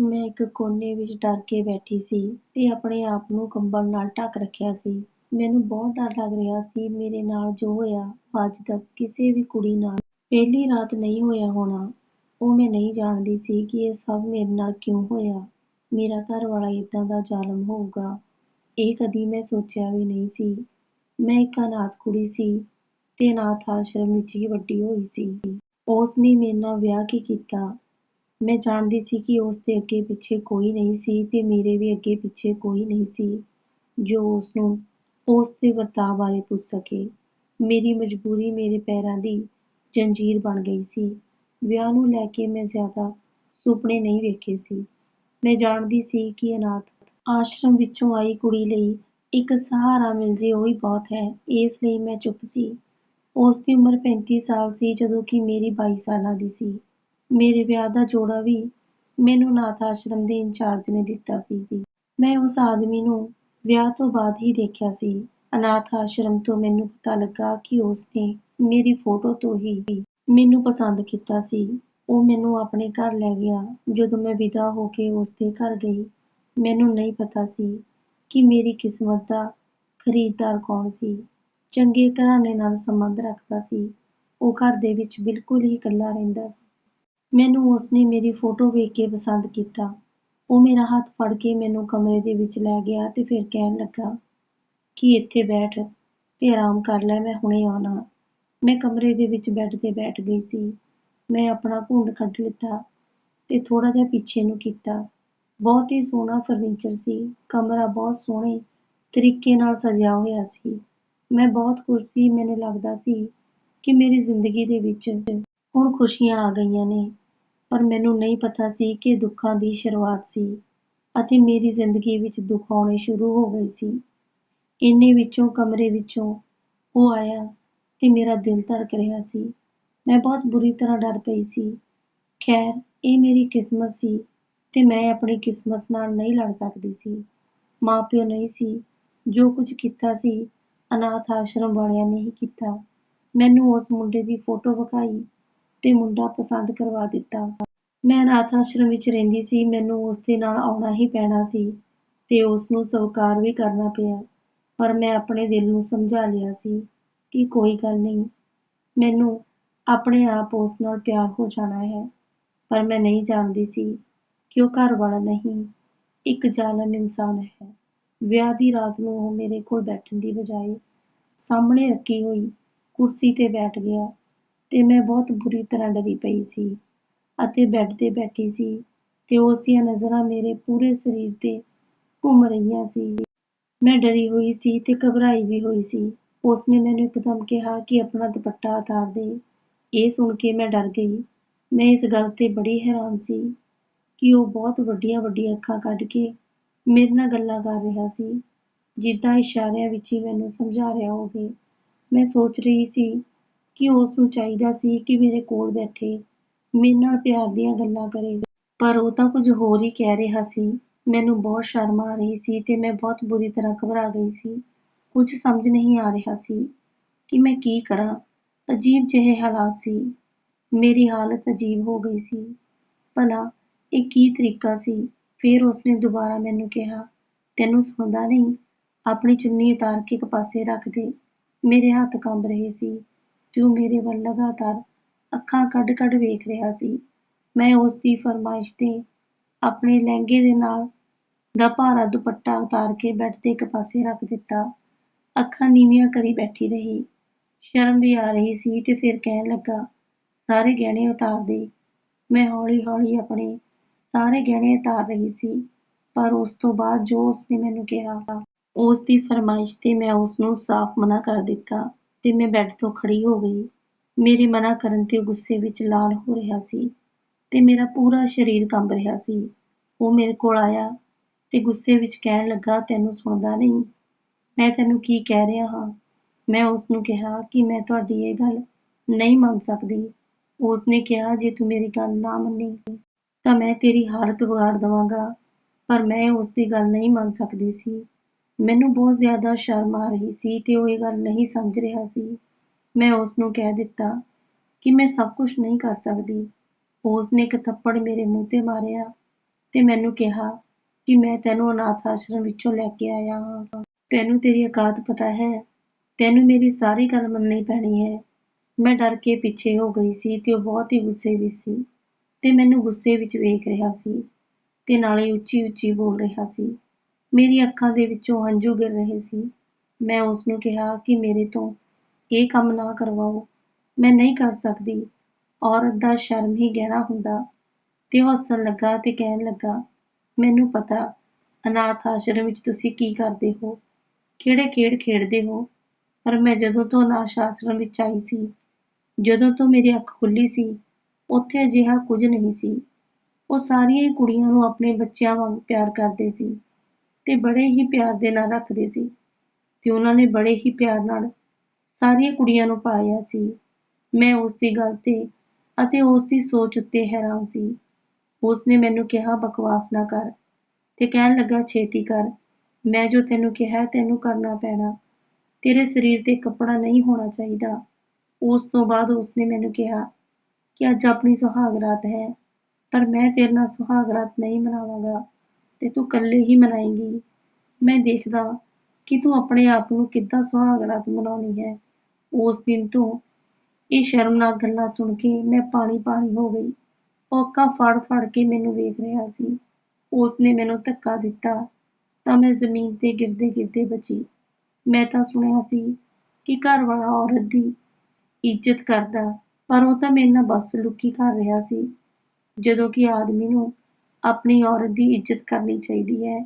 ਮੈਂ ਇੱਕ ਕੋਨੇ ਵਿੱਚ ਡਰ ਕੇ ਬੈਠੀ ਸੀ ਤੇ ਆਪਣੇ ਆਪ ਨੂੰ ਕੰਬਲ ਨਾਲ ਢੱਕ ਰੱਖਿਆ ਸੀ। ਮੈਨੂੰ ਬਹੁਤ ਡਰ ਲੱਗ ਰਿਹਾ ਸੀ, ਮੇਰੇ ਨਾਲ ਜੋ ਹੋਇਆ, ਅੱਜ ਤੱਕ ਕਿਸੇ ਵੀ ਕੁੜੀ ਨਾਲ ਪਹਿਲੀ ਰਾਤ ਨਹੀਂ ਹੋਇਆ ਹੋਣਾ। ਉਹ ਮੈਂ ਨਹੀਂ ਜਾਣਦੀ ਸੀ ਕਿ ਇਹ ਸਭ ਮੇਰੇ ਨਾਲ ਕਿਉਂ ਹੋਇਆ। ਮੇਰਾ ਘਰਵਾਲਾ ਏਦਾਂ ਦਾ ਜ਼ਾਲਮ ਹੋਊਗਾ ਇਹ ਕਦੀ ਮੈਂ ਸੋਚਿਆ ਵੀ ਨਹੀਂ ਸੀ। ਮੈਂ ਇੱਕ ਅਨਾਥ ਕੁੜੀ ਸੀ ਤੇ ਅਨਾਥ ਆਸ਼ਰਮ ਵਿੱਚ ਹੀ ਵੱਡੀ ਹੋਈ ਸੀ। ਉਸ ਨੇ ਮੇਰੇ ਨਾਲ ਵਿਆਹ ਕੀ ਕੀਤਾ। ਮੈਂ ਜਾਣਦੀ ਸੀ ਕਿ ਉਸ ਦੇ ਅੱਗੇ ਪਿੱਛੇ ਕੋਈ ਨਹੀਂ ਸੀ ਤੇ ਮੇਰੇ ਵੀ ਅੱਗੇ ਪਿੱਛੇ ਕੋਈ ਨਹੀਂ ਸੀ ਜੋ ਉਸ ਨੂੰ ਉਸ ਦੇ ਵਰਤਾਅ ਬਾਰੇ ਪੁੱਛ ਸਕੇ। ਮੇਰੀ ਮਜਬੂਰੀ ਮੇਰੇ ਪੈਰਾਂ ਦੀ ਜੰਜੀਰ ਬਣ ਗਈ ਸੀ। ਵਿਆਹ ਨੂੰ ਲੈ ਕੇ ਮੈਂ ਜ਼ਿਆਦਾ ਸੁਪਨੇ ਨਹੀਂ ਵੇਖੇ ਸੀ। ਮੈਂ ਜਾਣਦੀ ਸੀ ਕਿ ਅਨਾਥ ਆਸ਼ਰਮ ਵਿੱਚੋਂ ਆਈ ਕੁੜੀ ਲਈ ਇੱਕ ਸਹਾਰਾ ਮਿਲ ਜੇ, ਉਹੀ ਬਹੁਤ ਹੈ, ਇਸ ਲਈ ਮੈਂ ਚੁੱਪ ਸੀ। ਉਸ ਦੀ ਉਮਰ ਪੈਂਤੀ ਸਾਲ ਸੀ ਜਦੋਂ ਕਿ ਮੇਰੀ ਬਾਈ ਸਾਲਾਂ ਦੀ ਸੀ। ਮੇਰੇ ਵਿਆਹ ਦਾ ਜੋੜਾ ਵੀ ਮੈਨੂੰ ਅਨਾਥ ਆਸ਼ਰਮ ਦੇ ਇੰਚਾਰਜ ਨੇ ਦਿੱਤਾ ਸੀ। ਮੈਂ ਉਸ ਆਦਮੀ ਨੂੰ ਵਿਆਹ ਤੋਂ ਬਾਅਦ ਹੀ ਦੇਖਿਆ ਸੀ। ਅਨਾਥ ਆਸ਼ਰਮ ਤੋਂ ਮੈਨੂੰ ਪਤਾ ਲੱਗਾ ਕਿ ਉਸ ਨੇ ਮੇਰੀ ਫੋਟੋ ਤੋਂ ਹੀ ਮੈਨੂੰ ਪਸੰਦ ਕੀਤਾ ਸੀ। ਉਹ ਮੈਨੂੰ ਆਪਣੇ ਘਰ ਲੈ ਗਿਆ। ਜਦੋਂ ਮੈਂ ਵਿਦਾ ਹੋ ਕੇ ਉਸ ਦੇ ਘਰ ਗਈ, ਮੈਨੂੰ ਨਹੀਂ ਪਤਾ ਸੀ ਕਿ ਮੇਰੀ ਕਿਸਮਤ ਦਾ ਖਰੀਦਦਾਰ ਕੌਣ ਸੀ। ਚੰਗੇ ਘਰਾਣੇ ਨਾਲ ਸੰਬੰਧ ਰੱਖਦਾ ਸੀ। ਉਹ ਘਰ ਦੇ ਵਿੱਚ ਬਿਲਕੁਲ ਹੀ ਇਕੱਲਾ ਰਹਿੰਦਾ ਸੀ। ਮੈਨੂੰ ਉਸਨੇ ਮੇਰੀ ਫੋਟੋ ਵੇਖ ਕੇ ਪਸੰਦ ਕੀਤਾ। ਉਹ ਮੇਰਾ ਹੱਥ ਫੜ ਕੇ ਮੈਨੂੰ ਕਮਰੇ ਦੇ ਵਿੱਚ ਲੈ ਗਿਆ ਤੇ ਫਿਰ ਕਹਿਣ ਲੱਗਾ, ਕਿ ਇੱਥੇ ਬੈਠ ਤੇ ਆਰਾਮ ਕਰ ਲੈ, ਮੈਂ ਹੁਣੇ ਆਉਣਾ। ਮੈਂ ਕਮਰੇ ਦੇ ਵਿੱਚ ਬੈੱਡ ਤੇ ਬੈਠ ਗਈ ਸੀ। ਮੈਂ ਆਪਣਾ ਘੁੰਡ ਕੱਢ ਲਿੱਤਾ ਤੇ ਥੋੜ੍ਹਾ ਜਿਹਾ ਪਿੱਛੇ ਨੂੰ ਕੀਤਾ। ਬਹੁਤ ਹੀ ਸੋਹਣਾ ਫਰਨੀਚਰ ਸੀ। ਕਮਰਾ ਬਹੁਤ ਸੋਹਣੇ ਤਰੀਕੇ ਨਾਲ ਸਜਿਆ ਹੋਇਆ ਸੀ। ਮੈਂ ਬਹੁਤ ਖੁਸ਼ ਸੀ, ਮੈਨੂੰ ਲੱਗਦਾ ਸੀ ਕਿ ਮੇਰੀ ਜ਼ਿੰਦਗੀ ਦੇ ਵਿੱਚ ਹੁਣ ਖੁਸ਼ੀਆਂ ਆ ਗਈਆਂ ਨੇ ਪਰ ਮੈਨੂੰ ਨਹੀਂ ਪਤਾ ਸੀ ਕਿ ਦੁੱਖਾਂ ਦੀ ਸ਼ੁਰੂਆਤ ਸੀ ਅਤੇ ਮੇਰੀ ਜ਼ਿੰਦਗੀ ਵਿੱਚ ਦੁੱਖ ਆਉਣੇ ਸ਼ੁਰੂ ਹੋ ਗਏ ਸੀ। ਇੰਨੇ ਵਿੱਚੋਂ, ਕਮਰੇ ਵਿੱਚੋਂ ਉਹ ਆਇਆ ਤੇ ਮੇਰਾ ਦਿਲ ਧੜਕ ਰਿਹਾ ਸੀ। ਮੈਂ ਬਹੁਤ ਬੁਰੀ ਤਰ੍ਹਾਂ ਡਰ ਪਈ ਸੀ। ਖੈਰ, ਇਹ ਮੇਰੀ ਕਿਸਮਤ ਸੀ ਤੇ ਮੈਂ ਆਪਣੀ ਕਿਸਮਤ ਨਾਲ ਨਹੀਂ ਲੜ ਸਕਦੀ ਸੀ। ਮਾਂ ਪਿਓ ਨਹੀਂ ਸੀ। ਜੋ ਕੁਝ ਕੀਤਾ ਸੀ, ਅਨਾਥ ਆਸ਼ਰਮ ਵਾਲਿਆਂ ਨੇ ਹੀ ਕੀਤਾ। ਮੈਨੂੰ ਉਸ ਮੁੰਡੇ ਦੀ ਫੋਟੋ ਵਿਖਾਈ ਤੇ ਮੁੰਡਾ ਪਸੰਦ ਕਰਵਾ ਦਿੱਤਾ। ਮੈਂ ਅਨਾਥ ਆਸ਼ਰਮ ਵਿੱਚ ਰਹਿੰਦੀ ਸੀ, ਮੈਨੂੰ ਉਸ ਦੇ ਨਾਲ ਆਉਣਾ ਹੀ ਪੈਣਾ ਸੀ ਤੇ ਉਸ ਨੂੰ ਸਵੀਕਾਰ ਵੀ ਕਰਨਾ ਪਿਆ। ਪਰ ਮੈਂ ਆਪਣੇ ਦਿਲ ਨੂੰ ਸਮਝਾ ਲਿਆ ਸੀ ਕਿ ਕੋਈ ਗੱਲ ਨਹੀਂ, ਮੈਨੂੰ ਆਪਣੇ ਆਪ ਉਸ ਨਾਲ ਪਿਆਰ ਹੋ ਜਾਣਾ ਹੈ। ਪਰ ਮੈਂ ਨਹੀਂ ਜਾਣਦੀ ਸੀ ਕਿ ਉਹ ਘਰ ਵਾਲਾ ਨਹੀਂ, ਇੱਕ ਜ਼ਾਲਮ ਇਨਸਾਨ ਹੈ। ਵਿਆਹ ਦੀ ਰਾਤ ਨੂੰ ਉਹ ਮੇਰੇ ਕੋਲ ਬੈਠਣ ਦੀ ਬਜਾਏ ਸਾਹਮਣੇ ਰੱਖੀ ਹੋਈ ਕੁਰਸੀ ਤੇ ਬੈਠ ਗਿਆ ਤੇ ਮੈਂ ਬਹੁਤ ਬੁਰੀ ਤਰ੍ਹਾਂ ਡਰੀ ਪਈ ਸੀ ਅਤੇ ਬੈੱਡ ਤੇ ਬੈਠੀ ਸੀ ਤੇ ਉਸ ਦੀਆਂ ਨਜ਼ਰਾਂ ਮੇਰੇ ਪੂਰੇ ਸਰੀਰ ਤੇ ਘੁੰਮ ਰਹੀਆਂ ਸੀ। ਮੈਂ ਡਰੀ ਹੋਈ ਸੀ ਤੇ ਘਬਰਾਈ ਵੀ ਹੋਈ ਸੀ। ਉਸ ਨੇ ਮੈਨੂੰ ਇੱਕਦਮ ਕਿਹਾ ਕਿ ਆਪਣਾ ਦੁਪੱਟਾ ਉਤਾਰ ਦੇ। ਇਹ ਸੁਣ ਕੇ ਮੈਂ ਡਰ ਗਈ। ਮੈਂ ਇਸ ਗੱਲ ਤੇ ਬੜੀ ਹੈਰਾਨ ਸੀ ਕਿ ਉਹ ਬਹੁਤ ਵੱਡੀਆਂ ਵੱਡੀਆਂ ਅੱਖਾਂ ਕੱਢ ਕੇ ਮੇਰੇ ਨਾਲ ਗੱਲਾਂ ਕਰ ਰਿਹਾ ਸੀ ਜਿੱਦਾਂ ਇਸ਼ਾਰਿਆਂ ਵਿੱਚ ਹੀ ਮੈਨੂੰ ਸਮਝਾ ਰਿਹਾ ਹੋਵੇ। ਮੈਂ ਸੋਚ ਰਹੀ ਸੀ ਕਿ ਉਸ ਨੂੰ ਚਾਹੀਦਾ ਸੀ ਕਿ ਮੇਰੇ ਕੋਲ ਬੈਠੇ ਮੇਰੇ ਨਾਲ ਪਿਆਰ ਦੀਆਂ ਗੱਲਾਂ ਕਰੇ। ਪਰ ਉਹ ਤਾਂ ਕੁਝ ਹੋਰ ਹੀ ਕਹਿ ਰਿਹਾ ਸੀ। ਮੈਨੂੰ ਬਹੁਤ ਸ਼ਰਮ ਆ ਰਹੀ ਸੀ ਤੇ ਮੈਂ ਬਹੁਤ ਬੁਰੀ ਤਰ੍ਹਾਂ ਘਬਰਾ ਗਈ ਸੀ। ਕੁਝ ਸਮਝ ਨਹੀਂ ਆ ਰਿਹਾ ਸੀ ਕਿ ਮੈਂ ਕੀ ਕਰਾਂ। ਅਜੀਬ ਜਿਹੇ ਹਾਲਾਤ ਸੀ। ਮੇਰੀ ਹਾਲਤ ਅਜੀਬ ਹੋ ਗਈ ਸੀ। ਭਲਾ ਇਹ ਕੀ ਤਰੀਕਾ ਸੀ। ਫਿਰ ਉਸਨੇ ਦੁਬਾਰਾ ਮੈਨੂੰ ਕਿਹਾ, ਤੈਨੂੰ ਸੁਣਦਾ ਨਹੀਂ ਆਪਣੀ ਚੁੰਨੀ ਉਤਾਰ ਕੇ ਇੱਕ ਪਾਸੇ ਰੱਖ ਦੇ। ਮੇਰੇ ਹੱਥ ਕੰਬ ਰਹੇ ਸੀ ਤੇ ਉਹ ਮੇਰੇ ਵੱਲ ਲਗਾਤਾਰ ਅੱਖਾਂ ਕੱਢ ਕੱਢ ਵੇਖ ਰਿਹਾ ਸੀ। ਮੈਂ ਉਸ ਦੀ ਫਰਮਾਇਸ਼ ਤੇ ਆਪਣੇ ਲਹਿੰਗੇ ਦੇ ਨਾਲ ਦਾ ਭਾਰਾ ਦੁਪੱਟਾ ਉਤਾਰ ਕੇ ਬੈੱਡ ਤੇ ਇੱਕ ਪਾਸੇ ਰੱਖ ਦਿੱਤਾ। ਅੱਖਾਂ ਨੀਵੀਆਂ ਕਰੀ ਬੈਠੀ ਰਹੀ। ਸ਼ਰਮ ਵੀ ਆ ਰਹੀ ਸੀ ਤੇ ਫਿਰ ਕਹਿਣ ਲੱਗਾ, ਸਾਰੇ ਗਹਿਣੇ ਉਤਾਰ ਦੇ। ਮੈਂ ਹੌਲੀ ਹੌਲੀ ਆਪਣੇ ਸਾਰੇ ਗਹਿਣੇ ਉਤਾਰ ਰਹੀ ਸੀ, ਪਰ ਉਸ ਤੋਂ ਬਾਅਦ ਜੋ ਉਸ ਨੇ ਮੈਨੂੰ ਕਿਹਾ ਉਸ ਦੀ ਫਰਮਾਇਸ਼ ਤੇ ਮੈਂ ਉਸ ਨੂੰ ਸਾਫ਼ ਮਨ੍ਹਾ ਕਰ ਦਿੱਤਾ ਤੇ ਮੈਂ ਬੈੱਡ ਤੋਂ ਖੜੀ ਹੋ ਗਈ। ਮੇਰੇ ਮਨ੍ਹਾ ਕਰਨ ਤੇ ਉਹ ਗੁੱਸੇ ਵਿੱਚ ਲਾਲ ਹੋ ਰਿਹਾ ਸੀ ਤੇ ਮੇਰਾ ਪੂਰਾ ਸਰੀਰ ਕੰਬ ਰਿਹਾ ਸੀ। ਉਹ ਮੇਰੇ ਕੋਲ ਆਇਆ ਤੇ ਗੁੱਸੇ ਵਿੱਚ ਕਹਿਣ ਲੱਗਾ, ਤੈਨੂੰ ਸੁਣਦਾ ਨਹੀਂ ਮੈਂ ਤੈਨੂੰ ਕੀ ਕਹਿ ਰਿਹਾ ਹਾਂ। ਮੈਂ ਉਸਨੂੰ ਕਿਹਾ ਕਿ ਮੈਂ ਤੁਹਾਡੀ ਇਹ ਗੱਲ ਨਹੀਂ ਮੰਨ ਸਕਦੀ। ਉਸਨੇ ਕਿਹਾ, ਜੇ ਤੂੰ ਮੇਰੀ ਗੱਲ ਨਾ ਮੰਨੀ, ਤਾਂ ਮੈਂ ਤੇਰੀ ਹਾਲਤ ਵਿਗਾੜ ਦੇਵਾਂਗਾ ਪਰ ਮੈਂ ਉਸਦੀ ਗੱਲ ਨਹੀਂ ਮੰਨ ਸਕਦੀ ਸੀ। ਮੈਨੂੰ ਬਹੁਤ ਜ਼ਿਆਦਾ ਸ਼ਰਮ ਆ ਰਹੀ ਸੀ ਤੇ ਉਹ ਇਹ ਗੱਲ ਨਹੀਂ ਸਮਝ ਰਿਹਾ ਸੀ। ਮੈਂ ਉਸ ਨੂੰ ਕਹਿ ਦਿੱਤਾ ਕਿ ਮੈਂ ਸਭ ਕੁਝ ਨਹੀਂ ਕਰ ਸਕਦੀ। ਉਸ ਨੇ ਇੱਕ ਥੱਪੜ ਮੇਰੇ ਮੂੰਹ ਤੇ ਮਾਰਿਆ ਤੇ ਮੈਨੂੰ ਕਿਹਾ ਕਿ ਮੈਂ ਤੈਨੂੰ ਅਨਾਥ ਆਸ਼ਰਮ ਵਿੱਚੋਂ ਲੈ ਕੇ ਆਇਆ ਹਾਂ ਤੈਨੂੰ ਤੇਰੀ ਔਕਾਤ ਪਤਾ ਹੈ ਤੈਨੂੰ ਮੇਰੀ ਸਾਰੀ ਗੱਲ ਮੰਨਣੀ ਪੈਣੀ ਹੈ ਮੈਂ ਡਰ ਕੇ ਪਿੱਛੇ ਹੋ ਗਈ ਸੀ ਤੇ ਉਹ ਬਹੁਤ ਹੀ ਗੁੱਸੇ ਵਿੱਚ ਸੀ ਤੇ ਮੈਨੂੰ ਗੁੱਸੇ ਵਿੱਚ ਵੇਖ ਰਿਹਾ ਸੀ ਤੇ ਨਾਲੇ ਉੱਚੀ ਉੱਚੀ ਬੋਲ ਰਿਹਾ ਸੀ ਮੇਰੀ ਅੱਖਾਂ ਦੇ ਵਿੱਚੋਂ ਹੰਝੂ ਗਿਰ ਰਹੇ ਸੀ। ਮੈਂ ਉਸ ਨੂੰ ਕਿਹਾ ਕਿ ਮੇਰੇ ਤੋਂ ਇਹ ਕੰਮ ਨਾ ਕਰਵਾਓ। ਮੈਂ ਨਹੀਂ ਕਰ ਸਕਦੀ। ਔਰਤ ਦਾ ਸ਼ਰਮ ਹੀ ਗਹਿਣਾ ਹੁੰਦਾ। ਤੇ ਉਹ ਹੱਸਣ ਲੱਗਾ ਤੇ ਕਹਿਣ ਲੱਗਾ, ਮੈਨੂੰ ਪਤਾ, ਅਨਾਥ ਆਸ਼ਰਮ ਵਿੱਚ ਤੁਸੀਂ ਕੀ ਕਰਦੇ ਹੋ? ਕਿਹੜੇ ਖੇਡ ਖੇਡਦੇ ਹੋ? ਪਰ ਮੈਂ ਜਦੋਂ ਤੋਂ ਅਨਾਥ ਆਸ਼ਰਮ ਵਿੱਚ ਆਈ ਸੀ, ਜਦੋਂ ਤੋਂ ਮੇਰੀ ਅੱਖ ਖੁੱਲ੍ਹੀ ਸੀ, ਉੱਥੇ ਅਜਿਹਾ ਕੁਝ ਨਹੀਂ ਸੀ। ਉਹ ਸਾਰੀਆਂ ਹੀ ਕੁੜੀਆਂ ਨੂੰ ਆਪਣੇ ਬੱਚਿਆਂ ਵਾਂਗ ਪਿਆਰ ਕਰਦੇ ਸੀ। ਤੇ ਬੜੇ ਹੀ ਪਿਆਰ ਦੇ ਨਾਲ ਰੱਖਦੇ ਸੀ ਤੇ ਉਹਨਾਂ ਨੇ ਬੜੇ ਹੀ ਪਿਆਰ ਨਾਲ ਸਾਰੀਆਂ ਕੁੜੀਆਂ ਨੂੰ ਪਾਲਿਆ ਸੀ। ਮੈਂ ਉਸ ਦੀ ਗੱਲ ਤੇ ਅਤੇ ਉਸ ਦੀ ਸੋਚ ਉੱਤੇ ਹੈਰਾਨ ਸੀ। ਉਸ ਨੇ ਮੈਨੂੰ ਕਿਹਾ, ਬਕਵਾਸ ਨਾ ਕਰ ਤੇ ਕਹਿਣ ਲੱਗਾ, ਛੇਤੀ ਕਰ। ਮੈਂ ਜੋ ਤੈਨੂੰ ਕਿਹਾ, ਤੈਨੂੰ ਕਰਨਾ ਪੈਣਾ। ਤੇਰੇ ਸਰੀਰ ਤੇ ਕੱਪੜਾ ਨਹੀਂ ਹੋਣਾ ਚਾਹੀਦਾ। ਉਸ ਤੋਂ ਬਾਅਦ ਉਸ ਨੇ ਮੈਨੂੰ ਕਿਹਾ ਕਿ ਅੱਜ ਆਪਣੀ ਸੁਹਾਗ ਰਾਤ ਹੈ, ਪਰ ਮੈਂ ਤੇਰੇ ਨਾਲ ਸੁਹਾਗ ਰਾਤ ਨਹੀਂ ਮਨਾਵਾਂਗਾ। ਤੇ ਤੂੰ ਇਕੱਲੇ ਹੀ ਮਨਾਏਂਗੀ। ਮੈਂ ਦੇਖਦਾ ਕਿ ਤੂੰ ਆਪਣੇ ਆਪ ਨੂੰ ਕਿੱਦਾਂ ਸੁਹਾਗ ਰਾਤ ਮਨਾਉਣੀ ਹੈ। ਉਸ ਦਿਨ ਤੋਂ ਇਹ ਸ਼ਰਮਨਾਕ ਗੱਲਾਂ ਸੁਣ ਕੇ ਮੈਂ ਪਾਣੀ ਪਾਣੀ ਹੋ ਗਈ। ਉਹ ਅੱਖਾਂ ਫੜ ਫੜ ਕੇ ਮੈਨੂੰ ਵੇਖ ਰਿਹਾ ਸੀ। ਉਸਨੇ ਮੈਨੂੰ ਧੱਕਾ ਦਿੱਤਾ ਤਾਂ ਮੈਂ ਜ਼ਮੀਨ ਤੇ ਗਿਰਦੇ ਗਿਰਦੇ ਬਚੀ। ਮੈਂ ਤਾਂ ਸੁਣਿਆ ਸੀ ਕਿ ਘਰ ਵਾਲਾ ਔਰਤ ਦੀ ਇੱਜ਼ਤ ਕਰਦਾ, ਪਰ ਉਹ ਤਾਂ ਮੇਰੇ ਨਾਲ ਬਸ ਲੁੱਕੀ ਕਰ ਰਿਹਾ ਸੀ। ਜਦੋਂ ਕਿ ਆਦਮੀ ਨੂੰ ਆਪਣੀ ਔਰਤ ਦੀ ਇੱਜ਼ਤ ਕਰਨੀ ਚਾਹੀਦੀ ਹੈ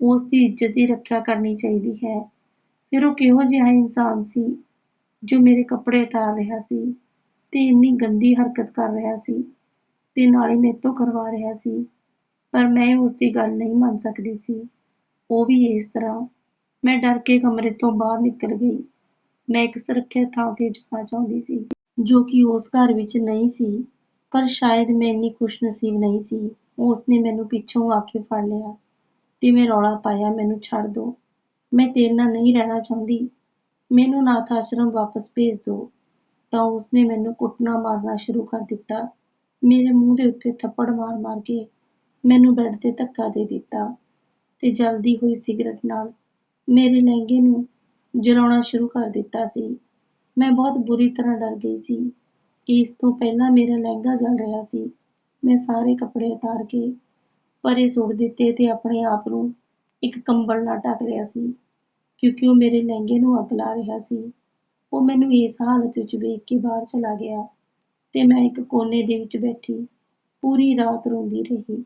ਉਸ ਦੀ ਇੱਜ਼ਤ ਦੀ ਰੱਖਿਆ ਕਰਨੀ ਚਾਹੀਦੀ ਹੈ। ਫਿਰ ਉਹ ਕਿਹੋ ਜਿਹਾ ਇਨਸਾਨ ਸੀ ਜੋ ਮੇਰੇ ਕੱਪੜੇ ਉਤਾਰ ਰਿਹਾ ਸੀ ਤੇ ਇੰਨੀ ਗੰਦੀ ਹਰਕਤ ਕਰ ਰਿਹਾ ਸੀ ਤੇ ਨਾਲੇ ਮੇਰੇ ਤੋਂ ਕਰਵਾ ਰਿਹਾ ਸੀ, ਪਰ ਮੈਂ ਉਸ ਦੀ ਗੱਲ ਨਹੀਂ ਮੰਨ ਸਕਦੀ ਸੀ। ਉਹ ਵੀ ਇਸ ਤਰ੍ਹਾਂ। ਮੈਂ ਡਰ ਕੇ ਕਮਰੇ ਤੋਂ ਬਾਹਰ ਨਿਕਲ ਗਈ। ਮੈਂ ਇੱਕ ਸੁਰੱਖਿਅਤ ਥਾਂ ਤੇ ਜਾਣਾ ਚਾਹੁੰਦੀ ਸੀ, ਜੋ ਕਿ ਉਸ ਘਰ ਵਿੱਚ ਨਹੀਂ ਸੀ, ਪਰ ਸ਼ਾਇਦ ਮੈਂ ਇੰਨੀ ਖੁਸ਼ਨਸੀਬ ਨਹੀਂ ਸੀ। ਉਸ ਨੇ ਮੈਨੂੰ ਪਿੱਛੋਂ ਆ ਕੇ ਫੜ ਲਿਆ ਤੇ ਮੈਂ ਰੌਲਾ ਪਾਇਆ, ਮੈਨੂੰ ਛੱਡ ਦਿਓ ਮੈਂ ਤੇਰੇ ਨਾਲ ਨਹੀਂ ਰਹਿਣਾ ਚਾਹੁੰਦੀ। ਮੈਨੂੰ ਨਾਥ ਆਸ਼ਰਮ ਵਾਪਸ ਭੇਜ ਦਿਓ ਤਾਂ ਉਸਨੇ ਮੈਨੂੰ ਕੁੱਟਣਾ ਮਾਰਨਾ ਸ਼ੁਰੂ ਕਰ ਦਿੱਤਾ। ਮੇਰੇ ਮੂੰਹ ਦੇ ਉੱਤੇ ਥੱਪੜ ਮਾਰ ਮਾਰ ਕੇ ਮੈਨੂੰ ਬੈੱਡ ਤੇ ਧੱਕਾ ਦੇ ਦਿੱਤਾ ਤੇ ਜਲਦੀ ਹੋਈ ਸਿਗਰਟ ਨਾਲ ਮੇਰੇ ਲਹਿੰਗੇ ਨੂੰ ਜਲਾਉਣਾ ਸ਼ੁਰੂ ਕਰ ਦਿੱਤਾ ਸੀ। ਮੈਂ ਬਹੁਤ ਬੁਰੀ ਤਰ੍ਹਾਂ ਡਰ ਗਈ ਸੀ। ਇਸ ਤੋਂ ਪਹਿਲਾਂ ਮੇਰਾ ਲਹਿੰਗਾ ਜਲ ਰਿਹਾ ਸੀ। ਮੈਂ ਸਾਰੇ ਕੱਪੜੇ ਉਤਾਰ ਕੇ ਪਰੇ ਸੁੱਟ ਦਿੱਤੇ ਅਤੇ ਆਪਣੇ ਆਪ ਨੂੰ ਇੱਕ ਕੰਬਲ ਨਾਲ ਢੱਕ ਲਿਆ ਸੀ, ਕਿਉਂਕਿ ਉਹ ਮੇਰੇ ਲਹਿੰਗੇ ਨੂੰ ਅੱਗ ਲਾ ਰਿਹਾ ਸੀ। ਉਹ ਮੈਨੂੰ ਇਸ ਹਾਲਤ ਵਿੱਚ ਵੇਖ ਕੇ ਬਾਹਰ ਚਲਾ ਗਿਆ ਤੇ ਮੈਂ ਇੱਕ ਕੋਨੇ ਦੇ ਵਿੱਚ ਬੈਠੀ, ਪੂਰੀ ਰਾਤ ਰੋਂਦੀ ਰਹੀ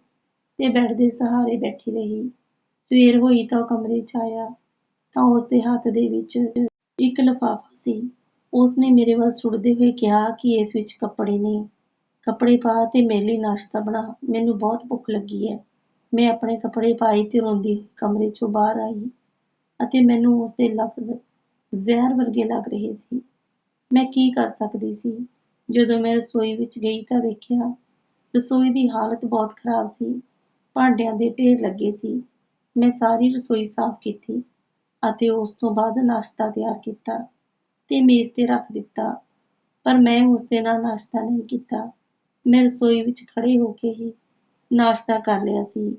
ਤੇ ਬੈੱਡ ਦੇ ਸਹਾਰੇ ਬੈਠੀ ਰਹੀ। ਸਵੇਰ ਹੋਈ ਤਾਂ ਉਹ ਕਮਰੇ 'ਚ ਆਇਆ ਤਾਂ ਉਸ ਦੇ ਹੱਥ ਦੇ ਵਿੱਚ ਇੱਕ ਲਿਫਾਫਾ ਸੀ। ਉਸ ਨੇ ਮੇਰੇ ਵੱਲ ਸੁੱਟਦੇ ਹੋਏ ਕਿਹਾ ਕਿ ਇਸ ਵਿੱਚ ਕੱਪੜੇ ਨੇ। ਕੱਪੜੇ ਪਾ ਤੇ ਮੇਰੇ ਲਈ ਨਾਸ਼ਤਾ ਬਣਾ। ਮੈਨੂੰ ਬਹੁਤ ਭੁੱਖ ਲੱਗੀ ਹੈ। ਮੈਂ ਆਪਣੇ ਕੱਪੜੇ ਪਾਏ ਤੇ ਰੋਂਦੀ ਹੋਈ ਕਮਰੇ 'ਚੋਂ ਬਾਹਰ ਆਈ ਅਤੇ ਮੈਨੂੰ ਉਸ ਦੇ ਲਫ਼ਜ਼ ਜ਼ਹਿਰ ਵਰਗੇ ਲੱਗ ਰਹੇ ਸੀ। ਮੈਂ ਕੀ ਕਰ ਸਕਦੀ ਸੀ? ਜਦੋਂ ਮੈਂ ਰਸੋਈ ਵਿੱਚ ਗਈ ਤਾਂ ਵੇਖਿਆ ਰਸੋਈ ਦੀ ਹਾਲਤ ਬਹੁਤ ਖਰਾਬ ਸੀ। ਭਾਂਡਿਆਂ ਦੇ ਢੇਰ ਲੱਗੇ ਸੀ। ਮੈਂ ਸਾਰੀ ਰਸੋਈ ਸਾਫ਼ ਕੀਤੀ ਅਤੇ ਉਸ ਤੋਂ ਬਾਅਦ ਨਾਸ਼ਤਾ ਤਿਆਰ ਕੀਤਾ ਤੇ ਮੇਜ਼ ਤੇ ਰੱਖ ਦਿੱਤਾ। ਪਰ ਮੈਂ ਉਸ ਦੇ ਨਾਲ ਨਾਸ਼ਤਾ ਨਹੀਂ ਕੀਤਾ। ਮੈਂ ਰਸੋਈ ਵਿੱਚ ਖੜ੍ਹੇ ਹੋ ਕੇ ਹੀ ਨਾਸ਼ਤਾ ਕਰ ਲਿਆ ਸੀ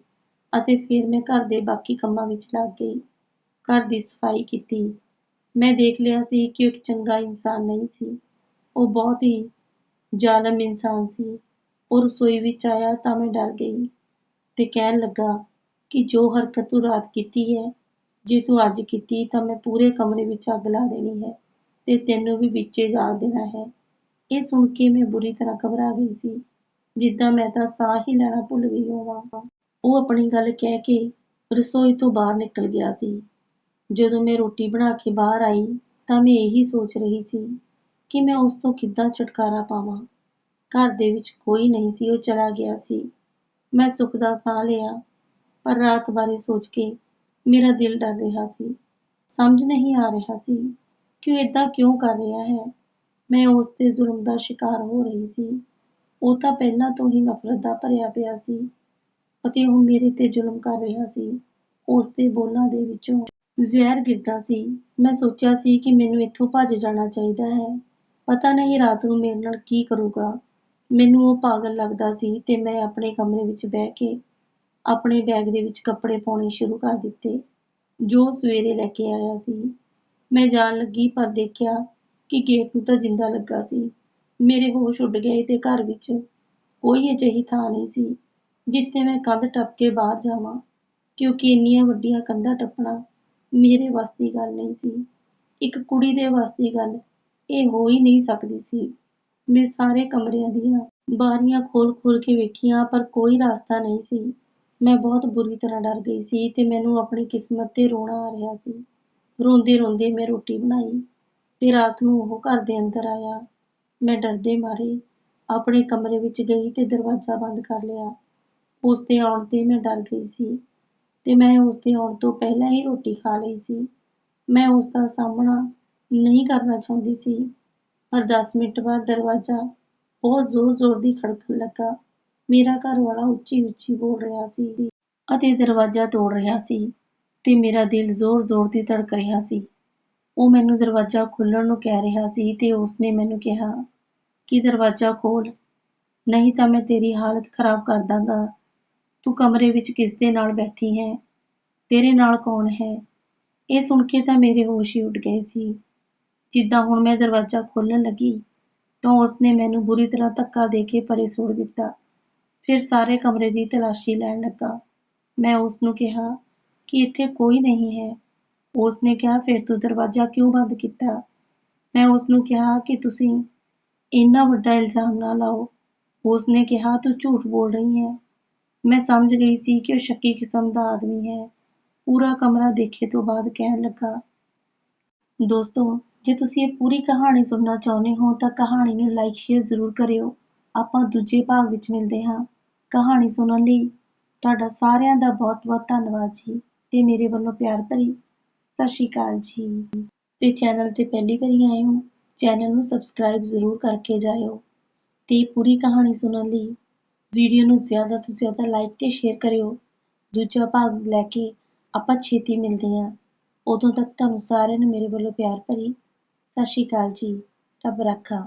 ਅਤੇ ਫਿਰ ਮੈਂ ਘਰ ਦੇ ਬਾਕੀ ਕੰਮਾਂ ਵਿੱਚ ਲੱਗ ਗਈ। ਘਰ ਦੀ ਸਫ਼ਾਈ ਕੀਤੀ। ਮੈਂ ਦੇਖ ਲਿਆ ਸੀ ਕਿ ਉਹ ਇੱਕ ਚੰਗਾ ਇਨਸਾਨ ਨਹੀਂ ਸੀ। ਉਹ ਬਹੁਤ ਹੀ ਜ਼ਾਲਮ ਇਨਸਾਨ ਸੀ। ਉਹ ਰਸੋਈ ਵਿੱਚ ਆਇਆ ਤਾਂ ਮੈਂ ਡਰ ਗਈ ਤੇ ਕਹਿਣ ਲੱਗਾ ਕਿ ਜੋ ਹਰਕਤ ਤੂੰ ਰਾਤ ਕੀਤੀ ਹੈ, ਜੇ ਤੂੰ ਅੱਜ ਕੀਤੀ ਤਾਂ ਮੈਂ ਪੂਰੇ ਕਮਰੇ ਵਿੱਚ ਅੱਗ ਲਾ ਦੇਣੀ ਹੈ ਤੇ ਤੈਨੂੰ ਵੀ ਵਿੱਚੇ ਜਾਲ ਦੇਣਾ ਹੈ। ਇਹ ਸੁਣ ਕੇ ਮੈਂ ਬੁਰੀ ਤਰ੍ਹਾਂ ਘਬਰਾ ਗਈ ਸੀ। ਜਿੱਦਾਂ ਮੈਂ ਤਾਂ ਸਾਹ ਹੀ ਲੈਣਾ ਭੁੱਲ ਗਈ ਹੋਵਾਂ। ਉਹ ਆਪਣੀ ਗੱਲ ਕਹਿ ਕੇ ਰਸੋਈ ਤੋਂ ਬਾਹਰ ਨਿਕਲ ਗਿਆ ਸੀ। ਜਦੋਂ ਮੈਂ ਰੋਟੀ ਬਣਾ ਕੇ ਬਾਹਰ ਆਈ ਤਾਂ ਮੈਂ ਇਹੀ ਸੋਚ ਰਹੀ ਸੀ ਕਿ ਮੈਂ ਉਸ ਤੋਂ ਕਿੱਦਾਂ ਛੁਟਕਾਰਾ ਪਾਵਾਂ। ਘਰ ਦੇ ਵਿੱਚ ਕੋਈ ਨਹੀਂ ਸੀ, ਉਹ ਚਲਾ ਗਿਆ ਸੀ। ਮੈਂ ਸੁੱਖ ਦਾ ਸਾਹ ਲਿਆ, ਪਰ ਰਾਤ ਬਾਰੇ ਸੋਚ ਕੇ ਮੇਰਾ ਦਿਲ ਡਰ ਰਿਹਾ ਸੀ। ਸਮਝ ਨਹੀਂ ਆ ਰਿਹਾ ਸੀ ਕਿ ਉਹ ਇਦਾਂ ਕਿਉਂ ਕਰ ਰਿਹਾ ਹੈ। ਮੈਂ ਉਸ 'ਤੇ ਜ਼ੁਲਮ ਦਾ ਸ਼ਿਕਾਰ ਹੋ ਰਹੀ ਸੀ। ਉਹ ਤਾਂ ਪਹਿਲਾਂ ਤੋਂ ਹੀ ਨਫ਼ਰਤ ਦਾ ਭਰਿਆ ਪਿਆ ਸੀ ਅਤੇ ਉਹ ਮੇਰੇ ਤੇ ਜ਼ੁਲਮ ਕਰ ਰਿਹਾ ਸੀ। ਉਸ ਦੇ ਬੋਲਾਂ ਦੇ ਵਿੱਚੋਂ ਜ਼ਹਿਰ ਗਿਰਦਾ ਸੀ। ਮੈਂ ਸੋਚਿਆ ਸੀ ਕਿ ਮੈਨੂੰ ਇੱਥੋਂ ਭੱਜ ਜਾਣਾ ਚਾਹੀਦਾ ਹੈ। ਪਤਾ ਨਹੀਂ ਰਾਤ ਨੂੰ ਮੇਰੇ ਨਾਲ ਕੀ ਕਰੂਗਾ। ਮੈਨੂੰ ਉਹ ਪਾਗਲ ਲੱਗਦਾ ਸੀ ਤੇ ਮੈਂ ਆਪਣੇ ਕਮਰੇ ਵਿੱਚ ਬਹਿ ਕੇ ਆਪਣੇ ਬੈਗ ਦੇ ਵਿੱਚ ਕੱਪੜੇ ਪਾਉਣੇ ਸ਼ੁਰੂ ਕਰ ਦਿੱਤੇ। ਜੋ ਸਵੇਰੇ ਲੈ ਕੇ ਆਇਆ ਸੀ, ਮੈਂ ਜਾਣ ਲੱਗੀ ਪਰ ਦੇਖਿਆ ਕਿ ਗੇਟ ਨੂੰ ਤਾਂ ਜਿੰਦਾ ਲੱਗਾ ਸੀ। ਮੇਰੇ ਹੋਸ਼ ਉੱਡ ਗਏ ਤੇ ਘਰ ਵਿੱਚ ਕੋਈ ਅਜਿਹੀ ਥਾਂ ਨਹੀਂ ਸੀ ਜਿੱਥੇ ਮੈਂ ਕੰਧ ਟੱਪ ਕੇ ਬਾਹਰ ਜਾਵਾਂ, ਕਿਉਂਕਿ ਇੰਨੀਆਂ ਵੱਡੀਆਂ ਕੰਧਾਂ ਟੱਪਣਾ ਮੇਰੇ ਵੱਸ ਦੀ ਗੱਲ ਨਹੀਂ ਸੀ। ਇੱਕ ਕੁੜੀ ਦੇ ਵੱਸ ਦੀ ਗੱਲ ਇਹ ਹੋ ਹੀ ਨਹੀਂ ਸਕਦੀ ਸੀ। ਮੈਂ ਸਾਰੇ ਕਮਰਿਆਂ ਦੀਆਂ ਬਾਰੀਆਂ ਖੋਲ-ਖੋਲ ਕੇ ਵੇਖੀਆਂ, ਪਰ ਕੋਈ ਰਸਤਾ ਨਹੀਂ ਸੀ। ਮੈਂ ਬਹੁਤ ਬੁਰੀ ਤਰ੍ਹਾਂ ਡਰ ਗਈ ਸੀ ਤੇ ਮੈਨੂੰ ਆਪਣੀ ਕਿਸਮਤ ਤੇ ਰੋਣਾ ਆ ਰਿਹਾ ਸੀ। ਰੋਂਦੇ-ਰੋਂਦੇ ਮੈਂ ਰੋਟੀ ਬਣਾਈ। ਤੇ ਰਾਤ ਨੂੰ ਉਹ ਘਰ ਦੇ ਅੰਦਰ ਆਇਆ। ਮੈਂ ਡਰਦੇ ਮਾਰੇ ਆਪਣੇ ਕਮਰੇ ਵਿੱਚ ਗਈ ਤੇ ਦਰਵਾਜ਼ਾ ਬੰਦ ਕਰ ਲਿਆ। ਉਸ ਦੇ ਆਉਣ ਤੇ ਮੈਂ ਡਰ ਗਈ ਸੀ ਤੇ ਮੈਂ ਉਸ ਦੇ ਆਉਣ ਤੋਂ ਪਹਿਲਾਂ ਹੀ ਰੋਟੀ ਖਾ ਲਈ ਸੀ। ਮੈਂ ਉਸ ਦਾ ਸਾਹਮਣਾ ਨਹੀਂ ਕਰਨਾ ਚਾਹੁੰਦੀ ਸੀ, ਪਰ ਦਸ ਮਿੰਟ ਬਾਅਦ ਦਰਵਾਜ਼ਾ ਬਹੁਤ ਜ਼ੋਰ-ਜ਼ੋਰ ਦੀ ਖੜਕਣ ਲੱਗਾ। ਮੇਰਾ ਘਰ ਵਾਲਾ ਉੱਚੀ-ਉੱਚੀ ਬੋਲ ਰਿਹਾ ਸੀ ਅਤੇ ਦਰਵਾਜ਼ਾ ਤੋੜ ਰਿਹਾ ਸੀ ਤੇ ਮੇਰਾ ਦਿਲ ਜ਼ੋਰ-ਜ਼ੋਰ ਦੀ ਧੜਕ ਰਿਹਾ ਸੀ। ਉਹ ਮੈਨੂੰ ਦਰਵਾਜ਼ਾ ਖੋਲ੍ਹਣ ਨੂੰ ਕਹਿ ਰਿਹਾ ਸੀ ਤੇ ਉਸਨੇ ਮੈਨੂੰ ਕਿਹਾ, ਕਿ ਦਰਵਾਜ਼ਾ ਖੋਲ੍ਹ? ਨਹੀਂ ਤਾਂ ਮੈਂ ਤੇਰੀ ਹਾਲਤ ਖਰਾਬ ਕਰ ਦਾਂਗਾ। ਤੂੰ ਕਮਰੇ ਵਿੱਚ ਕਿਸ ਦੇ ਨਾਲ ਬੈਠੀ ਹੈ? ਤੇਰੇ ਨਾਲ ਕੌਣ ਹੈ? ਇਹ ਸੁਣ ਕੇ ਤਾਂ ਮੇਰੇ ਹੋਸ਼ ਹੀ ਉੱਡ ਗਏ ਸੀ। ਜਿੱਦਾਂ ਹੁਣ ਮੈਂ ਦਰਵਾਜ਼ਾ ਖੋਲ੍ਹਣ ਲੱਗੀ, ਤਾਂ ਉਸਨੇ ਮੈਨੂੰ ਬੁਰੀ ਤਰ੍ਹਾਂ ਧੱਕਾ ਦੇ ਕੇ ਪਰੇ ਸੁੱਟ ਦਿੱਤਾ। ਫਿਰ ਸਾਰੇ ਕਮਰੇ ਦੀ ਤਲਾਸ਼ੀ ਲੈਣ ਲੱਗਾ। ਮੈਂ ਉਸ ਨੂੰ ਕਿਹਾ, ਕਿ ਇੱਥੇ ਕੋਈ ਨਹੀਂ ਹੈ? ਉਸਨੇ ਕਿਹਾ, ਫਿਰ ਤੂੰ ਦਰਵਾਜ਼ਾ ਕਿਉਂ ਬੰਦ ਕੀਤਾ? ਮੈਂ ਉਸ ਨੂੰ ਕਿਹਾ ਕਿ ਤੁਸੀਂ ਇੰਨਾ ਵੱਡਾ ਇਲਜ਼ਾਮ ਨਾ ਲਾਓ। ਉਸਨੇ ਕਿਹਾ, ਤੂੰ ਝੂਠ ਬੋਲ ਰਹੀ ਹੈ। ਮੈਂ ਸਮਝ ਗਈ ਸੀ ਕਿ ਉਹ ਸ਼ੱਕੀ ਕਿਸਮ ਦਾ ਆਦਮੀ ਹੈ। ਪੂਰਾ ਕਮਰਾ ਦੇਖੇ ਤੋਂ ਬਾਅਦ ਕਹਿਣ ਲੱਗਾ, ਦੋਸਤੋ, ਜੇ ਤੁਸੀਂ ਇਹ ਪੂਰੀ ਕਹਾਣੀ ਸੁਣਨਾ ਚਾਹੁੰਦੇ ਹੋ, ਤਾਂ ਕਹਾਣੀ ਨੂੰ ਲਾਈਕ ਸ਼ੇਅਰ ਜ਼ਰੂਰ ਕਰਿਓ। ਆਪਾਂ ਦੂਜੇ ਭਾਗ ਵਿੱਚ ਮਿਲਦੇ ਹਾਂ। ਕਹਾਣੀ ਸੁਣਨ ਲਈ ਤੁਹਾਡਾ ਸਾਰਿਆਂ ਦਾ ਬਹੁਤ-ਬਹੁਤ ਧੰਨਵਾਦ ਜੀ ਤੇ ਮੇਰੇ ਵੱਲੋਂ ਪਿਆਰ ਭਰੀ ਸਤਿ ਸ਼੍ਰੀ ਅਕਾਲ ਜੀ। ਤੇ ਚੈਨਲ ਤੇ ਪਹਿਲੀ ਵਾਰੀ ਆਏ ਹੋ ਚੈਨਲ ਨੂੰ ਸਬਸਕ੍ਰਾਈਬ ਜ਼ਰੂਰ ਕਰਕੇ ਜਾਇਓ ਤੇ ਪੂਰੀ ਕਹਾਣੀ ਸੁਣਨ ਲਈ ਵੀਡੀਓ ਨੂੰ ਜ਼ਿਆਦਾ ਤੋਂ ਜ਼ਿਆਦਾ ਲਾਈਕ ਤੇ ਸ਼ੇਅਰ ਕਰਿਓ। ਦੂਜਾ ਭਾਗ ਲੈ ਕੇ ਆਪਾਂ ਛੇਤੀ ਮਿਲਦੇ ਹਾਂ। ਉਦੋਂ ਤੱਕ ਤੁਹਾਨੂੰ ਸਾਰਿਆਂ ਨੂੰ ਮੇਰੇ ਵੱਲੋਂ ਪਿਆਰ ਭਰੀ ਸਤਿ ਸ਼੍ਰੀ ਅਕਾਲ ਜੀ। ਰੱਬ ਰਾਖਾ।